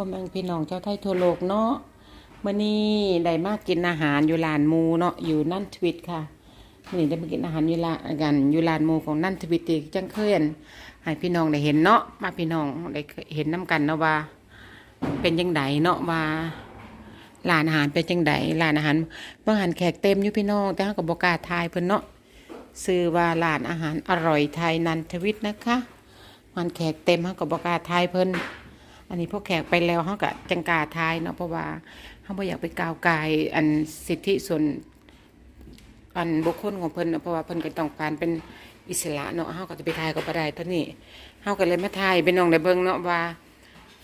พ่อแม่พี่น้องเจ้าไทยทั่วโลกเนาะมื้อนี้ได้มากกินอาหารอยู่ร้านมูเนาะอยู่นั่นทวิตค่ะมื้อนี้ได้มากินอาหารอยู่ร้านกันอยู่ร้านมูของนั่นทวิตอีจังเคยอั่นให้พี่น้องได้เห็นเนาะมาพี่น้องได้เห็นน้กันเนาะว่า เป็นจังไดเนาะว่าร้านอาหารเป็นจังไดร้านอาหารบางหันแขกเต็มอยู่พี่น้องแต่เฮาก็บ่กาทายเพิ่นเนาะชื่อว่าร้านอาหารอร่อยไทยนันทวิทย์นะคะมันแขกเต็มเฮาก็บ่กาทายเพิ่น อันนี้พวกแขกไปแล้วเฮาก็จังกาทายเนาะเพราะว่าเฮาบ่อยากไปก้าวไกายอันสิทธิส่วนอันบุคคลของเพิ่นเนาะเพราะว่าเพิ่นก็ต้องการเป็นอิสระเนาะเฮาก็จะไปทายก็บ่ได้ท่านี้เฮาก็เลยมาทายพี่น้องได้เบิ่งเนาะว่า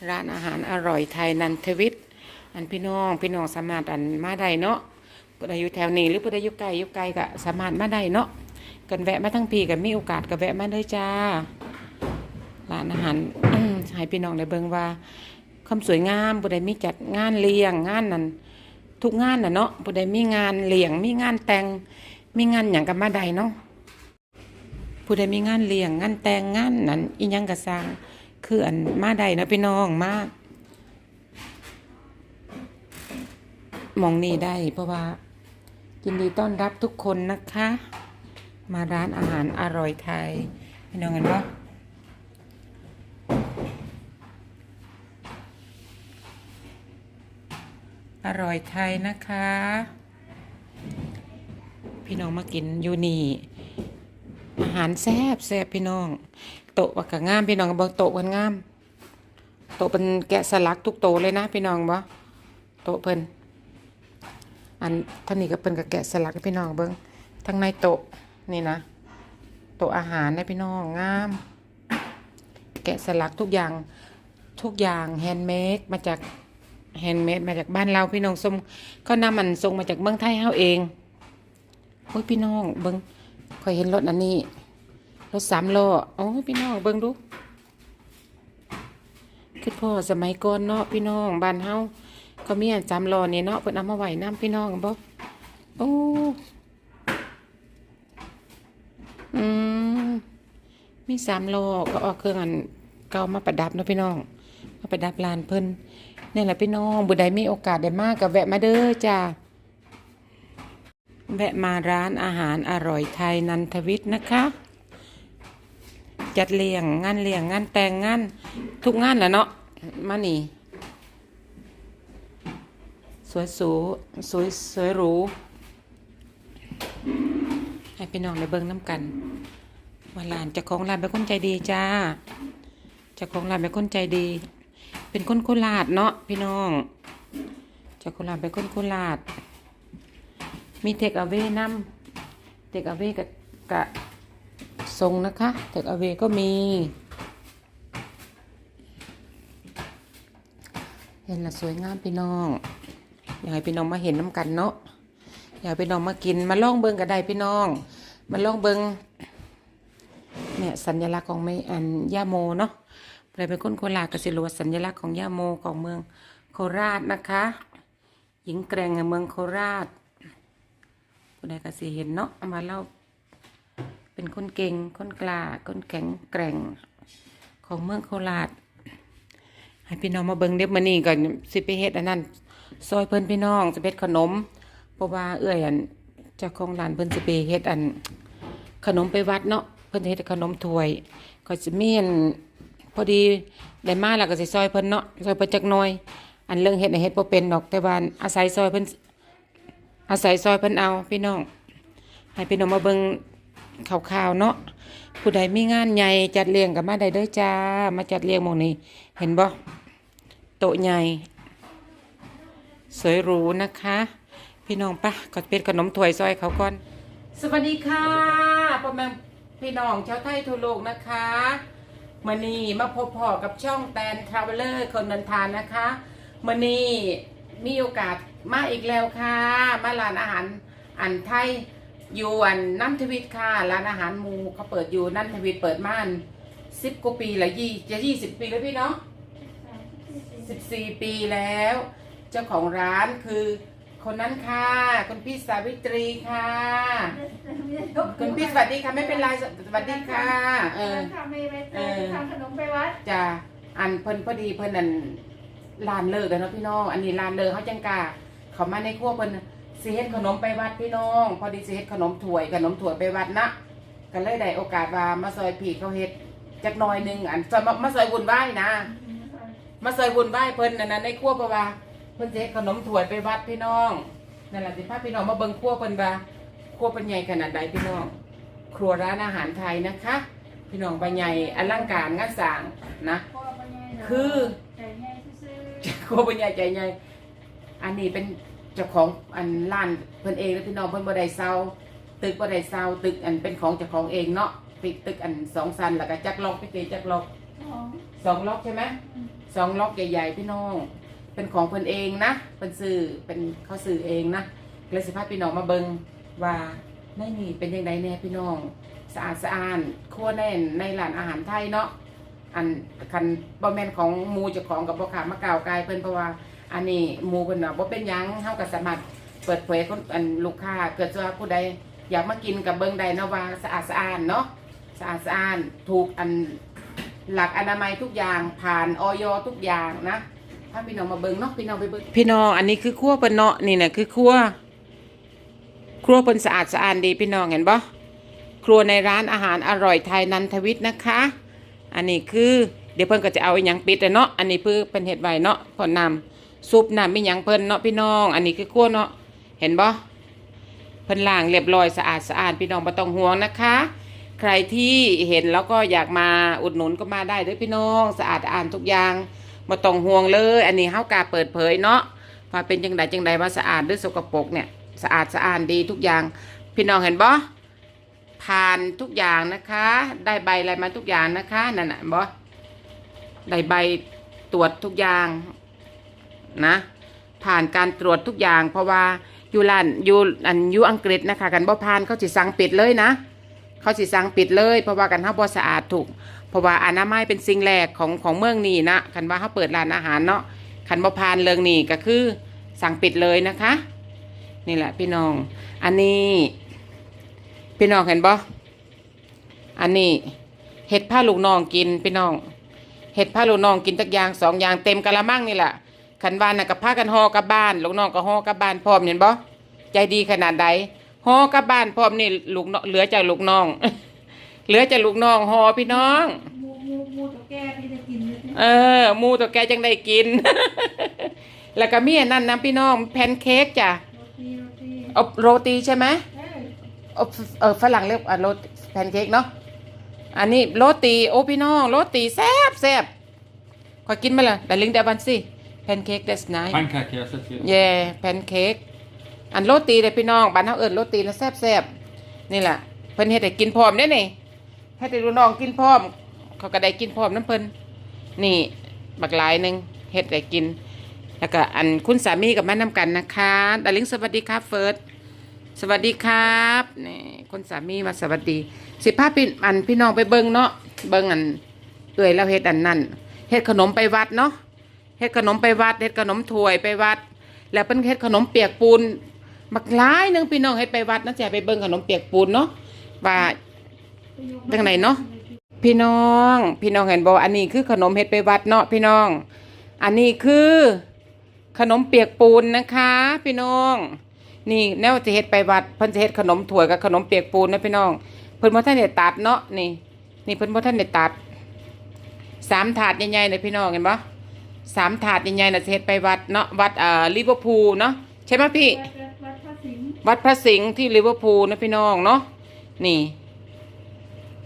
ร้านอาหารอร่อยไทยนันทวิทย์อันพี่น้องพี่น้องสามารถอันมาได้เนาะผู้ใดอยู่แถวนี้หรือผู้ใดอยู่ไกลอยู่ไกลก็สามารถมาได้เนาะกันแวะมาทั้งปีก็มีโอกาสก็แวะมาเด้จ้าานอาหารให้พี่น้องได้เบิ่งว่าความสวยงามผู้ใดมีจัดงานเลี้ยงงานนั้นทุกงานน่ะเนาะผู้ใดมีงานเลี้ยงมีงานแต่งมีงานหยังก็มาได้เนาะผู้ใดมีงานเลี้ยงงานแต่งงานนั้นอีหยังก็สร้างคืออันมาได้เนาะพี่น้องมาหมองนี้ได้เพราะว่ายินดีต้อนรับทุกคนนะคะ มาร้านอาหารอร่อยไทยพี่น้องกันปะ อร่อยไทยนะคะ พี่น้องมากินอยู่นี่อาหารแซ่บแซ่บพี่น้อง โต๊ะว่าก็งามพี่น้องบอกโต๊ะมันงาม โต๊ะเป็นแกะสลักทุกโต๊ะเลยนะพี่น้องบ่โต๊ะเพิ่นอันท่านี้ก็เพิ่นก็แกะสลักพี่น้องเบิ่งทั้งในโต๊ะนี่นะโต๊ะอาหารนะพี่น้องงาม แกะสลักทุกอย่างทุกอย่างแฮนด์เมดมาจาก แฮนด์เมดมาจากบ้านเราพี่น้องส่งเขานำมันส่งมาจากเมืองไทยเฮาเองโอ้ยพี่น้องเบิ่งคอยเห็นรถอันนี้รถสามล้อโอ้ยพี่น้องเบิ่งดูคือพ่อสมัยก่อนเนาะพี่น้องบ้านเฮาก็มีอันสามล้อนี่เนาะเพิ่นเอามาไว้นํพี่น้องบ่โอ้อืมมีสามล้อก็เอาเครื่องอันเก่ามาประดับเนาะพี่น้องมาประดับลานเพิ่น นี่แหละพี่น้องบุใดมีโอกาสได้มากกับแวะมาเด้อจ้าแวะมาร้านอาหารอร่อยไทยนันทวิทย์นะคะ จัดเลี้ยงงานเลี้ยงงานแต่งงานทุกงานแหละเนาะมานี่สวยสูสวยสวยหรูให้พี่น้องได้เบิ่งน้ำกันว่าร้านจ้าของร้านเป็นคนใจดีจ้าจ้าของร้านเป็นคนใจดี เป็นคนโคราชเนาะพี่น้องเจ้าของร้านเป็นคนโคราชมีเทคเอาเวนํเทคเอาเวกับกะทรงนะคะเทคเอาเวก็มี เห็นละสวยงามพี่น้อง อยากให้พี่น้องมาเห็นน้ำกันเนาะอยากให้พี่น้องมากินมาล่องเบิงก็ไดพี่น้อง มาล่องเบิงเนี่ยสัญลักษณ์ของไม่อันย่าโมเนาะ ใครเป็นคนโคราชก็สิรู้ว่าสัญลักษณ์ของย่าโมของเมืองโคราชนะคะ หญิงแกร่งแห่งเมืองโคราชผู้ใดก็สิเห็นเนาะมาเล่าเป็นคนเก่งคนกล้าคนแข็งแกร่งของเมืองโคราชให้พี่น้องมาเบิ่งเด็บมานี่ก่อนสิไปเฮ็ดอันนั้นซอยเพิ่นพี่น้องจะเฮ็ดขนมเพราะว่าเอื้อยอันเจ้าของร้านเพิ่นสิไปเฮ็ดอัน ขนมไปวัดเนาะเพิ่นเฮ็ดขนมถ้วยก็จะมีอัน พอดีได้มาแล้วก็สิซอยเพิ่นเนาะซอยเพิ่นจักหน่อย อันเรื่องเฮ็ดน่ะเฮ็ดบ่เป็นดอกแต่ว่าอาศัยซอยเพิ่นอาศัยซอยเพิ่นเอาพี่น้อง ให้พี่น้องมาเบิ่งข่าวๆเนาะผู้ใดมีงานใหญ่จัดเลี้ยงก็มาได้เด้อจ้า มาจัดเลี้ยงหมู่นี้ เห็นบ่โต๊ะใหญ่ สวยหรูนะคะ พี่น้องปะก็เป็นขนมถ้วยซอยเขาก่อน สวัสดีค่ะพ่อแม่พี่น้องชาวไทยทั่วโลกนะคะ มานีมาพบพ่อกับช่องแตนทราเวลเลอร์คนเดินทางนะคะมานีมีโอกาสมาอีกแล้วค่ะ มาร้านอาหารอันไทยอยู่อันนันทวิทค่ะร้านอาหารหมูเขาเปิดอยู่นันทวิทเปิดม่านสิบกว่าปีละยี่จะยี่สิบปีแล้วพี่เนาะสิบสี่ปีแล้ว เจ้าของร้านคือ คนนั้นค่ะคุณพี่สาวิตรีค่ะ คุณพี่สวัสดีค่ะไม่เป็นไรสวัสดีค่ะ เออทำไปไปทำขนมไปวัดจะอันเพิ่นพอดีเพิ่นนั่นลานเลิกกันเนาะพี่น้อง อันนี้ลานเลิกเขาจังกาเขามาในครัวเพิ่นสิเฮ็ดขนมไปวัดพี่น้อง พอดีสิเฮ็ดขนมถ้วยขนมถ้วยไปวัดนะก็เลยได้โอกาสว่ามาซอยพี่เขาเฮ็ดจักหน่อยหนึงอันซอยมามาซอยบุญไหว้นะ มาซอยบุญไหว้เพิ่นอันนั้นในครัวเพราะว่า เพิ่นสิเฮ็ดขนมถ้วยไปวัดพี่น้องนั่นแหละสิพาพี่น้องมาเบิ่งครัวเพิ่นว่าครัวเพิ่นใหญ่ขนาดใดพี่น้อง ครัวร้านอาหารไทยนะคะ พี่น้องไปใหญ่อลังการงานสร้างนะ คือแต่ใหญ่ซื่อครัวเพิ่นใหญ่ใจใหญ่อันนี้เป็นเจ้าของอันร้านเพิ่นเองแล้วพี่น้องเพิ่นบ่ได้เซาตึกบ่ได้เซาตึกอันเป็นของเจ้าของเองเนาะตึกตึกอันสองชั้นแล้วก็จักล็อกพี่เตจักล็อกๆของสองล็อกใช่ไหมสองล็อกใหญ่ๆพี่น้อง เป็นของเพิ่นเองนะเพิ่นซื้อเป็นเขาซื้อเองนะเลยสิพาพี่น้องมาเบิงว่าในนี่เป็นยังไงแน่พี่น้องสะอาดสะอาดครัวแน่นในร้านอาหารไทยเนาะอันคันบ่แม่นของหมูเจ้าของกับบ่ขามาก่าวกายเพิ่นเพราะว่าอันนี้หมูเพิ่นน่ะบ่เป็นหยังเฮาก็สามารถเปิดเผยคนอันลูกค้าเกิดว่าผู้ใดอยากมากินกับเบิงได้เนาะว่าสะอาดสะอาดเนาะสะอาดสะอาดถูกอันหลักอนามัยทุกอย่างผ่านออยทุกอย่างนะ ถ้าพี่น้องมาเบิ่งเนาะพี่น้องไปเบิ่งพี่น้องอันนี้คือครัวเพิ่นเนาะนี่นะคือครัวครัวเพิ่นสะอาดสะอาดดีพี่น้องเห็นบ่ครัวในร้านอาหารอร่อยไทยนันทวิทย์นะคะ อันนี้คือเดี๋ยวเพิ่นก็จะเอาอหยังปิดเนาะอันนี้เพื่อเป็นเห็ดไว้เนาะพอนำซุปน้ำมีหยังเพิ่นเนาะพี่น้อง อันนี้คือครัวเนาะเห็นบ่เพิ่นล้างเรียบร้อยสะอาดสะอาดพี่น้องบ่ต้องห่วงนะคะ ใครที่เห็นแล้วก็อยากมาอุดหนุนก็มาได้เด้อพี่น้อง สะอาดอ่านทุกอย่าง บ่ต้องห่วงเลย อันนี้เฮากล้าเปิดเผยเนาะว่าเป็นจังใดจังใดว่าสะอาดหรือสกปรกเนี่ยสะอาดสะอาดดีทุกอย่าง พี่น้องเห็นบ่ผ่านทุกอย่างนะคะ ได้ใบอะไรมาทุกอย่างนะคะนั่นน่ะบอได้ใบตรวจทุกอย่างนะผ่านการตรวจทุกอย่าง เพราะว่าอยู่ร้านอยู่อันอยู่อังกฤษนะคะ กันบ่ผ่านเขาสิสั่งปิดเลยนะ เขาสิสั่งปิดเลย เพราะว่ากันเฮาบ่สะอาดถูก เพราะว่าอนามัยเป็นสิ่งแรกของของเมืองนี้นะคันว่าเฮาเปิดร้านอาหารเนาะคันบ่ผ่านเรื่องนี้ก็คือสั่งปิดเลยนะคะ นี่แหละพี่น้อง อันนี้ พี่น้องเห็นบ่อันนี้เห็ดผ้าลูกน้องกินพี่น้องเห็ดผ้าลูกน้องกินตักอย่างสองอย่างเต็มกะละมังนี่แหละขันบ้านน่ะกับผ้ากันห่อกับบ้านลูกน้องก็ห่อกับบ้านพร้อมเห็นบ่ใจดีขนาดใด ห่อกลับบ้านพร้อมนี่ลูกน้องเหลือจากลูกน้อง เหลือจากลูกน้องห่อพี่น้องหมูหมูหมูตัวแก่ที่จะกินเลยเออหมูตัวแกจังได้กิน แล้วก็มีอันนั่นนะพี่น้องแพนเค้กจ้ะโรตีโรตีอบโรตีใช่ไหม เอ้ยเออเออฝรั่งเรียกอะโรตีแพนเค้กเนาะอันนี้โรตีโอ้พี่น้องโรตีแซ่บแซ่บขอกินมาเลยแต่ลิงเดบันสิแพนเค้ก that's nice Pancake, yes, that's it. เย่แพนเค้ก อันโรตีเลยพี่น้องบ้านเฮาเอิ้นโรตีแล้วแซ่บแซ่บนี่แหละเพิ่นเฮ็ดให้กินพร้อมเด้นี่ให้แต่ลูกน้องกินพร้อม เขาก็ได้กินพร้อมน้ำเพิ่นนี่บักหลายหนึ่งเฮ็ดให้กิน แล้วก็อันคุณสามีกับแม่น้ำกันนะคะดาลิงสวัสดีครับเฟิร์สสวัสดีครับนี่คนสามีมาสวัสดี สิพาพี่อันพี่น้องไปเบิ่งเนาะเบิ่งอันเอื่อยแล้วเฮ็ดอันนั่นเฮ็ดขนมไปวัดเนาะเฮ็ดขนมไปวัดเฮ็ดขนมถ้วยไปวัด แล้วเพิ่นเฮ็ดขนมเปียกปูน บักหลายหนึงพี่น้องเฮ็ดไปวัดนะจะไปเบิ่งขนมเปียกปูนเนาะว่าจังไหนเนาะพี่น้อง พี่น้องเห็นบอกอันนี้คือขนมเฮ็ดไปวัดเนาะพี่น้อง อันนี้คือขนมเปียกปูนนะคะ พี่น้อง นี่แนวจะเฮ็ดไปวัดเพิ่นจะเฮ็ดขนมถ้วยกับขนมเปียกปูนนะพี่น้องเพิ่นบ่ทันได้ตัดเนาะนี่ นี่เพิ่นบ่ทันได้ตัดสามถาดใหญ่ๆเลยพี่น้องเห็นบ่สามถาดใหญ่ๆน่ะจะเฮ็ดไปวัดเนาะวัดเอ่อลิเวอร์พูลเนาะใช่ไหมพี่ วัดพระสิงห์ที่ลิเวอร์พูลนะพี่น้องเนาะนี่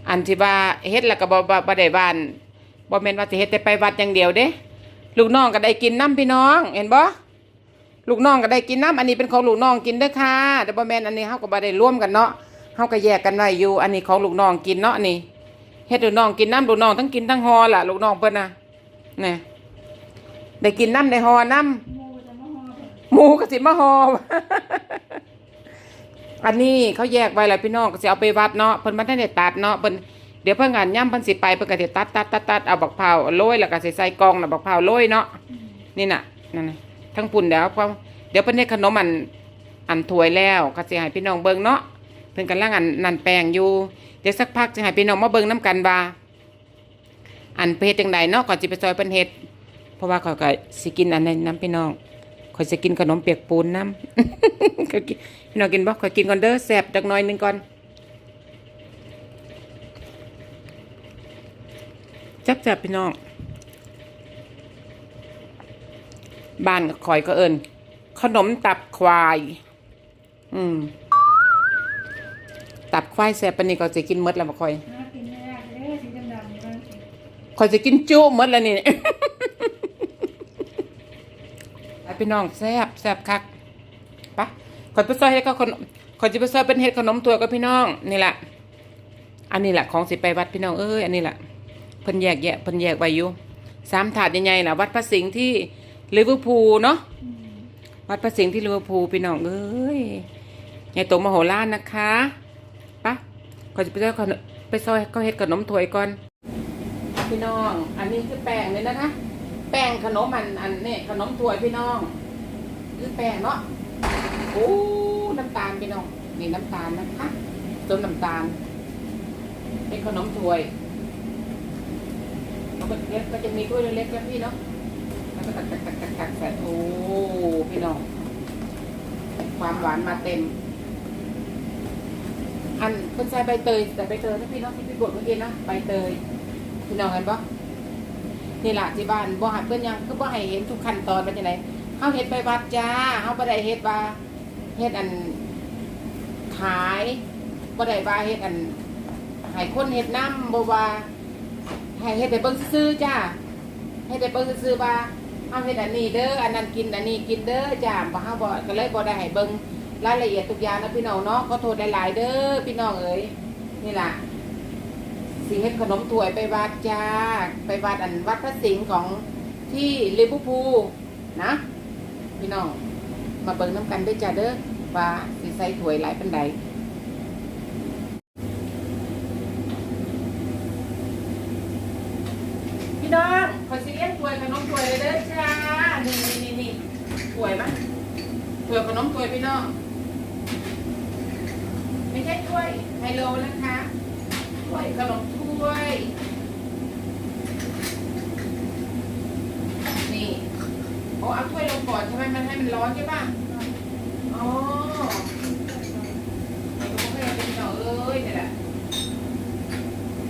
อันที่ว่าเฮ็ดแล้วก็บ่บ่บ่ได้บ้านบ่แม่นว่าสิเฮ็ดแต่ไปวัดอย่างเดียวเด้ ลูกน้องก็ได้กินน้ำพี่น้อง เห็นบ่ลูกน้องก็ได้กินน้ำอันนี้เป็นของลูกน้องกินเด้อค่ะแต่บ่แม่นอันนี้เฮาก็บ่ได้ร่วมกันเนาะเฮาก็แยกกันไว้อยู่ อันนี้ของลูกน้องกินเนาะนี่เฮ็ดลูกน้องกินน้ำลูกน้องทั้งกินทั้งฮอล่ะลูกน้องเพิ่นน่ะนี่ได้กินน้ำได้ฮอน้ำหมูจะสิมาหอ อันนี้เขาแยกไว้แล้วพี่น้องก็สิเอาไปวัดเนาะเพิ่นบ่ทันได้ตัดเนาะเพิ่นเดี๋ยวเพิ่นงานย่ํเพิ่นสิไปเพิ่นก็สิตัดตัดตัดตัดเอาบักเผาโรยแล้วก็สิใส่กล่องน่ะบักเผาโรยเนาะนี่น่ะนั่นน่ะทั้งปุ่นเดี๋ยวพอเดี๋ยวเพิ่นเฮ็ดขนมอันอันถวยแล้วก็สิให้พี่น้องเบิ่งเนาะเพิ่นกำลังอันนั่นแป้งอยู่เดี๋ยวสักพักสิให้พี่น้องมาเบิ่งนํกันว่าอันเพเฮ็ดจังไดเนาะก่อนสิไปซอยเพิ่นเฮ็ดเพราะว่าเขาก็สิกินอันนั้นน้ำพี่น้อง เขาจะกินขนมเปียกปูนน้ำเขากินพี่น้องกินบ่เขากินก่อนเด้อแซ่บจักหน่อยหนึงก่อนจับจับๆพี่น้องบ้านคอยก็เอิญขนมตับควาย อืม ตับควายแซ่บปานนี้ก็จะกินหมดแล้วบ่คอยน่ากินไม่ได้เลยสีดำๆนี่บ้างคอยจะกินจุหมดแล้วนี่ไป พี่น้องแซ่บแซ่บคักปะคอยไปซอยให้เขาขนมคอยจะไปซอยเป็นเห็ดขนมตัวกับพี่น้องนี่แหละอันนี้แหละของสิไปวัดพี่น้องเอ้ยอันนี้แหละเพิ่นแยกแยะเพิ่นแยกไว้อยู่สามถาดใหญ่ๆนะวัดพระสิงห์ที่ลิเวอร์พูลเนาะวัดพระสิงห์ที่ลิเวอร์พูลพี่น้องเอ้ยใหญ่โตมโหฬารนะคะปะก่อจะไปซอยขนมไปซอยก็เฮ็ดขนมถ้วยก่อน พี่น้อง อันนี้คือแป้งเลยนะคะ แป้งขนมอันอันนี่ขนมถ้วยพี่น้องคือแป้งเนาะโอ้น้ำตาลพี่น้องนี่น้ำตาลนะคะต้นน้ำตาล เป็นขนมถ้วยแล้วก็เล็กก็จะมีถ้วยเล็กๆนะพี่เนาะแล้วก็ตักตักตักตักตักใส่โอ้พี่น้องความหวานมาเต็ม อันคนใส่ใบเตยแต่ใบเตยนะพี่เนาะที่พี่บดเมื่อกี้นะใบเตยพี่น้องเห็นปะ นี่แหละที่บ้านบ่หัดเพื่อนยังคือบ่ให้เห็นทุกขั้นตอนเป็นยังไงเฮาเฮ็ดไปวัดจ้าเฮาบ่ได้เฮ็ดว่าเฮ็ดอันขายบ่ได้ว่าเฮ็ดอันให้คนเฮ็ดน้ำบ่ว่าให้เฮ็ดไปเบิ่งซื่อจ้าให้ได้เบิ่งซื่อว่าเฮาเฮ็ดอันนี้เด้ออันนั้นกินอันนี้กินเด้อจ้าบ่เฮาบ่ก็เลยบ่ได้ให้เบิ่งรายละเอียดทุกอย่างนะพี่น้องเนาะขอโทษหลายๆเด้อพี่น้องเอ๋ยนี่ล่ะ สิเฮ็ดขนมถ้วยไปวัดจ้า ไปวัดอันวัดพระสิงห์ของที่ลิเวอร์พูลนะ พี่น้อง มาเบิ่งน้ำกันด้วยจ้าเด้อว่าสิใส่ถ้วยหลายปานใดพี่น้องขอสิเลี้ยงถ้วยขนมถ้วยเลยเด้อจ้านี่นี่นี่นี่ถ้วยมั้ยถ้วยขนมถ้วยพี่น้องไม่ใช่ถ้วยไฮโลนะคะถ้วยขนมถ้วย้วย นี่โอ้เอาถ้วยลงก่อนใช่ไหมมันให้มันร้อนใช่ป่ะอ๋อไอ้ก็ไม่ได้เป็นเนาะเอ้ยนี่แหละ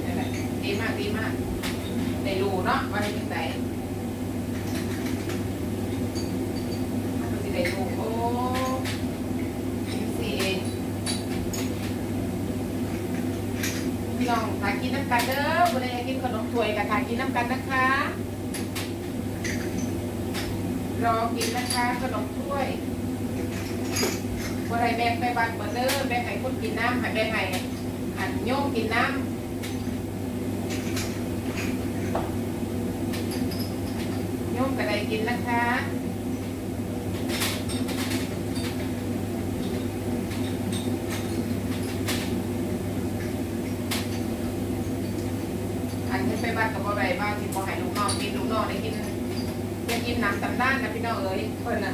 นี่แหละดีมากดีมากได้รู้เนาะว่าได้จังไดมันก็สิได้รู้โอ้จังซี่เองพี่ น้องทากินน้ำกันเด้อบ่ได้อยากกินขนมถ้วยกับทากินน้ำกันนะคะ รอกินนะคะขนมถ้วยบ่ได้แบ่งไปบัดเบิดเด้อแบ่งให้คนกินน้ำให้แบ่งให้อันโยมกินน้ำโยมกระไดกินนะคะ อันนี้ไปบ้านกับบ่ได้บ้านที่บ่ให้ลูกน้องกินลูกน้องได้กินได้กินน้ำตำด้านนะพี่น้องเอ้ยเพิ่นน่ะ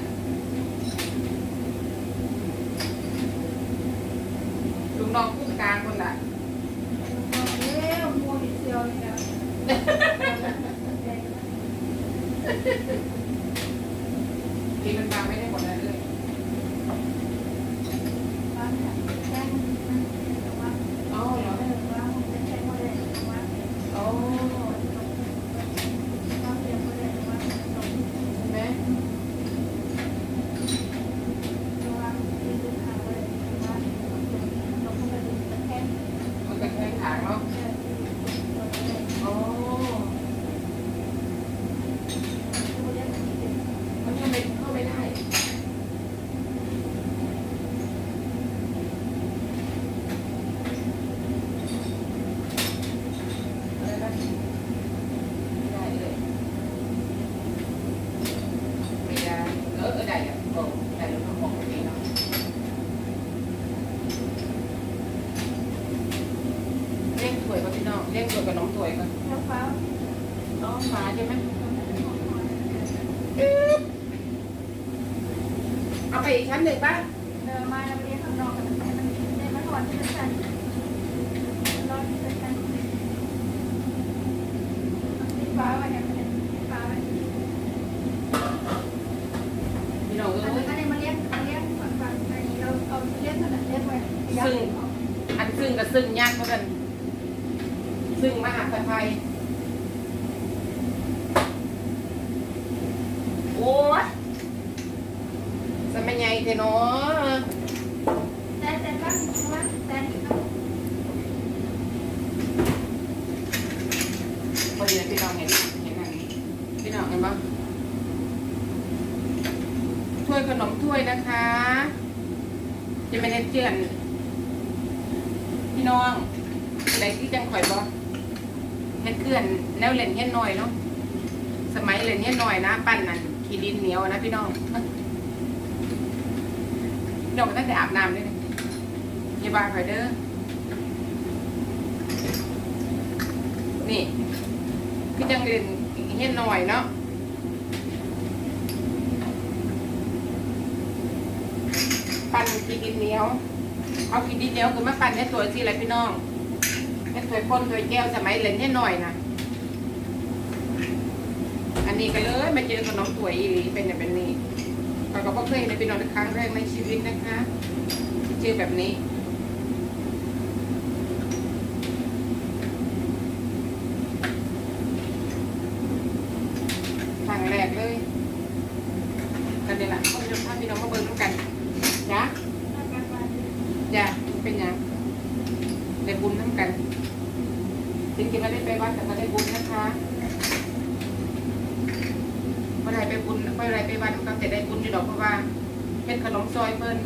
ลูกน้องคู่กลางคนละเอ้ยมัวเห็ดเซียวนี่นะกินมันบางไม่ได้ สวยก่อนมะพร้าวน้องหมาใช่ไหมเอาไปอีกชั้นหนึ่งป่ะเดินมาแล้วเรียกข้างอกันให้มันให้มันร้อนที่สันร้อนมันนี่ฟ้าวันนี้ฟ้าวันนี้พี่องเอ้ยอันนี้มาเรียกมาเรียกฝั่ฝั่งอันนี้เราเอาเรียกขนาดเรียไว้ซึ่งอันซึ่งกับซึ่งยากเท่ากัน ซึ่งมหาไทยโอ้ยสมัยใหญ่เทเนาะแต่แต่บ้านว่าแต่ก็พอดีนพี่น้องเห็นเห็นอันนี้พี่น้องเห็นปะถ้วยขนมถ้วยนะคะ จะไม่ได้เจือนพี่น้องอะไรที่จังข่อยบอ เฮ็ดเกลื่อนแล้วเล่นเฮ็ดหน่อยเนาะสมัยเล่นเฮ็ดหน่อยนะ ปั้นนั่นขี้ดินเหนียวนะพี่น้องพี่น้องตั้งแต่อาบน้ำด้วยนะอย่าบาข่อยเด้อนี่พี่จังเล่นเฮ็ดหน่อยเนาะปั้นขี้ดินเหนียวเอาขี้ดินเหนียวคือมาปั้นให้ตัวสิอะไรพี่น้อง ให้ตัวคนตัวแก้วสมัยเล่นให้หน่อยนะอันนี้ก็เลยมาเจอขนมถ้วยอีหลีเป็นแบบนี้เราก็บ่เคยเห็นในพี่น้องเป็นครั้งแรกในชีวิตนะคะเจอแบบนี้ ครั้งแรกเลยกันนี่แหละก็จะพาพี่น้องมาเบิ่งด้วยกันจ้ะ จ้ะเป็นหยังได้บุญน้ำกันจริงๆก็ได้ไปวัดแต่ก็ได้บุญนะคะเมื่อไรไปบุญเมื่อไรไปวัดก็จะได้บุญอยู่ดอกเพราะว่า เป็นขนมซอยเพิ่น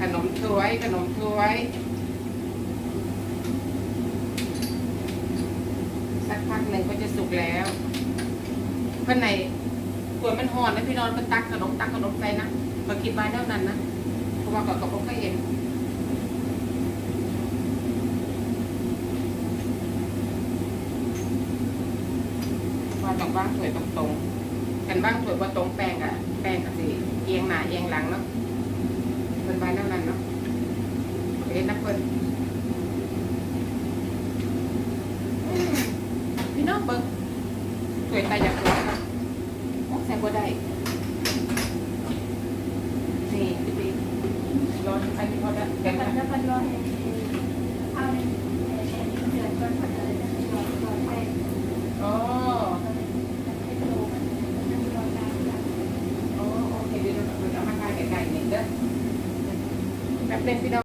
ขนมถ้วยขนมถ้วยสักพักหนึ่งก็จะสุกแล้วเพื่อนในกลัวมันห่อนนะพี่นอนเพิ่นตักขนมตักขนมใส่นะก็คิดไว้เท่านั้นนะเพราะว่าก็ก็บ่เคยเห็น ว่าต้องว่างถ้วยตรงๆกันว่างถวยบ่ตรงแป้งอะแป้งก็สิเอียงหน้าเอียงหลังเนาะเพิ่นไว้เท่านั้นเนาะเห็นนะเพิ่น พี่น้องเบิ้งสวยตายอยากสวยครับโอ้ใส่บัได้ นี่พี่ตีรออันนี้พอแล้วเดี๋ยว มั นะ นจะพันร้อยเอาเนี่ยเดือนก่อนพันเลยจะร้อยร้อยแปด อ๋อ ให้โตมันมันร้อยแปด อ๋